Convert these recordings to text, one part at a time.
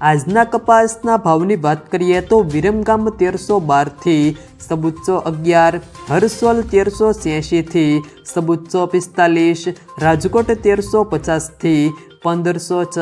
આજના કપાસના ભાવની વાત કરીએ તો વિરમગામ તેરસો બારથી સબુચ્ચો અગિયાર, હરસોલ તેરસો છ્યાસીથી સબુચ્ચો પિસ્તાલીસ, રાજકોટ તેરસો પચાસથી પંદરસો છ,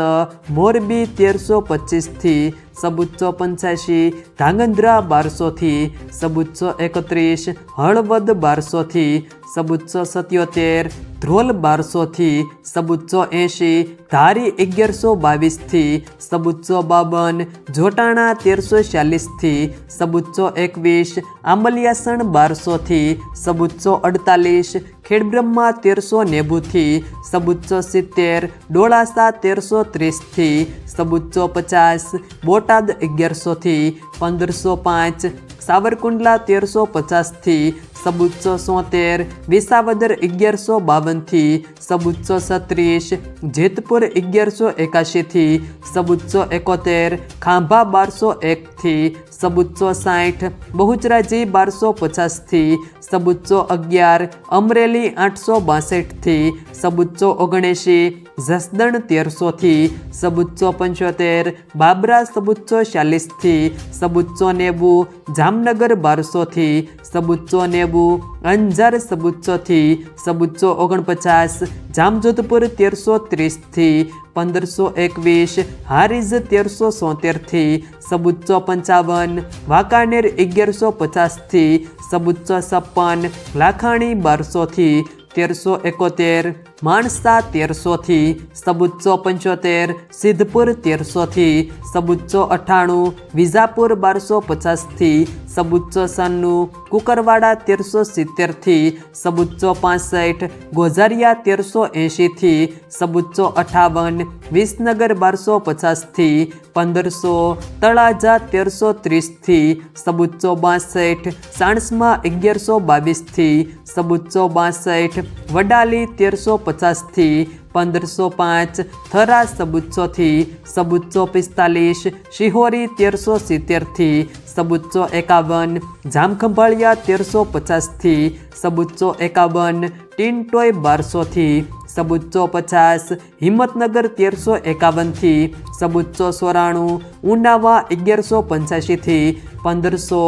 મોરબી તેરસો પચીસથી સબુચ્ચો પંચ્યાસી, ધાંગધ્રા બારસોથી સબુચ્ચો એકત્રીસ, હળવદ બારસોથી સબુચ્ચો સત્યોતેર ધ્રોલ બારસોથી સબુચ્ચો એંશી ધારી અગિયારસો બાવીસથી સબુચ્ચો બાવન જોટાણા તેરસો ચાલીસથી સબુચ્ચો એકવીસ આંબલિયાસણ બારસોથી સબુચ્ચો અડતાલીસ ખેડબ્રહ્મા તેરસો નેવુંથી સબુચ્ચો સિત્તેર ડોળાસા તેરસો ત્રીસથી સબુચ્ચો પચાસ બોટાદ અગિયારસોથી પંદરસો પાંચ સાવરકુંડલા તેરસો પચાસથી સબુચ્ચો સોતેર, વિસાવદર અગિયારસો બાવનથી સબુચ્ચો છત્રીસ, જેતપુર અગિયારસો એકાશીથી સબુચ્ચો એકોતેર, ખાંભા બારસો એકથી સબુચ્ચો સાઠ, બહુચરાજી બારસો પચાસથી સબુચ્ચો અગિયાર, અમરેલી આઠસો બાસઠથી સબુચ્ચો ઓગણએંશી, જસદણ તેરસોથી સબુચ્ચો પંચોતેર, બાબરા સબુચ્ચો ચાલીસથી સબુચ્ચો નેવું, જામનગર બારસોથી સબુચ્ચો નેવું, અંજાર સબુચ્ચોથી સબુચ્ચો ઓગણપચાસ, જામજોધપુર તેરસો ત્રીસથી પંદરસો એકવીસ, હારીજ તેરસો સોતેરથી સબુચ્ચો પંચાવન, વાંકાનેર અગિયારસો પચાસથી સબુચ્ચો છપ્પન, લાખાણી બારસોથી તેરસો એકોતેર માણસા તેરસોથી સબુચ્ચો પંચોતેર, સિદ્ધપુર તેરસોથી સબુચ્ચો અઠ્ઠાણું વિજાપુર બારસો પચાસથી સબુચ્ચો સન્નું, કુકરવાડા તેરસો સિત્તેરથી સબુચ્ચો પાસઠ, ગોઝારિયા તેરસો એંશીથી સબુચ્ચો અઠાવન, વિસનગર બારસો પચાસથી પંદરસો, તળાજા તેરસો ત્રીસથી સબુચ્ચો બાસઠ, સાણસમાં અગિયારસો બાવીસથી સબુચ્ચો બાસઠ, વડાલી તેરસો પચાસથી પંદરસો પાંચ, થરા સબુચ્ચોથી સબુચ્ચો પિસ્તાલીસ, શિહોરી તેરસો સિત્તેરથી સબુચ્ચો એકાવન, જામખંભાળિયા તેરસો પચાસથી સબુચ્ચો એકાવન, ટીનટોય બારસોથી સબુચ્ચો પચાસ હિંમતનગર તેરસો એકાવનથી સબુચ્ચો સોરાણું ઉનાવા અગિયારસો પંચ્યાસીથી પંદરસો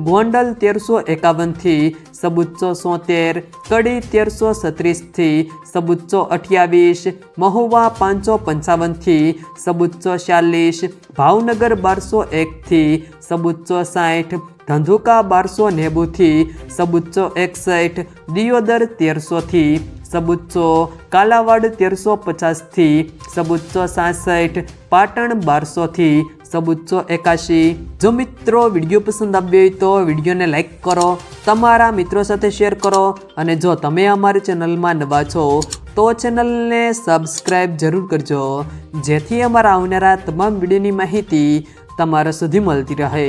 ગોંડલ તેરસો એકાવનથી સબુચ્ચો સોતેર કડી તેરસો સત્રીસથી સબુચ્ચો અઠ્યાવીસ મહુવા પાંચસો પંચાવનથી સબુચ્ચો ચાલીસ ભાવનગર બારસો એકથી સબુચ્ચો સાઠ ધંધુકા બારસો નેવુંથી સબુચ્ચો એકસઠ દિયોદર તેરસોથી સબુચ્ચો કાલાવાડ તેરસો પચાસથી, સબુચ્ચો સાસઠ, પાટણ બારસોથી, સબુચ્ચો એકાશી. જો મિત્રો વીડિયો પસંદ આવ્યો હોય તો વિડીયોને લાઇક કરો, તમારા મિત્રો સાથે શેર કરો અને જો તમે અમારી ચેનલમાં નવા છો, તો ચેનલને સબસ્ક્રાઈબ જરૂર કરજો, જેથી અમારા આવનારા તમામ વિડીયોની માહિતી તમારા સુધી મળતી રહે.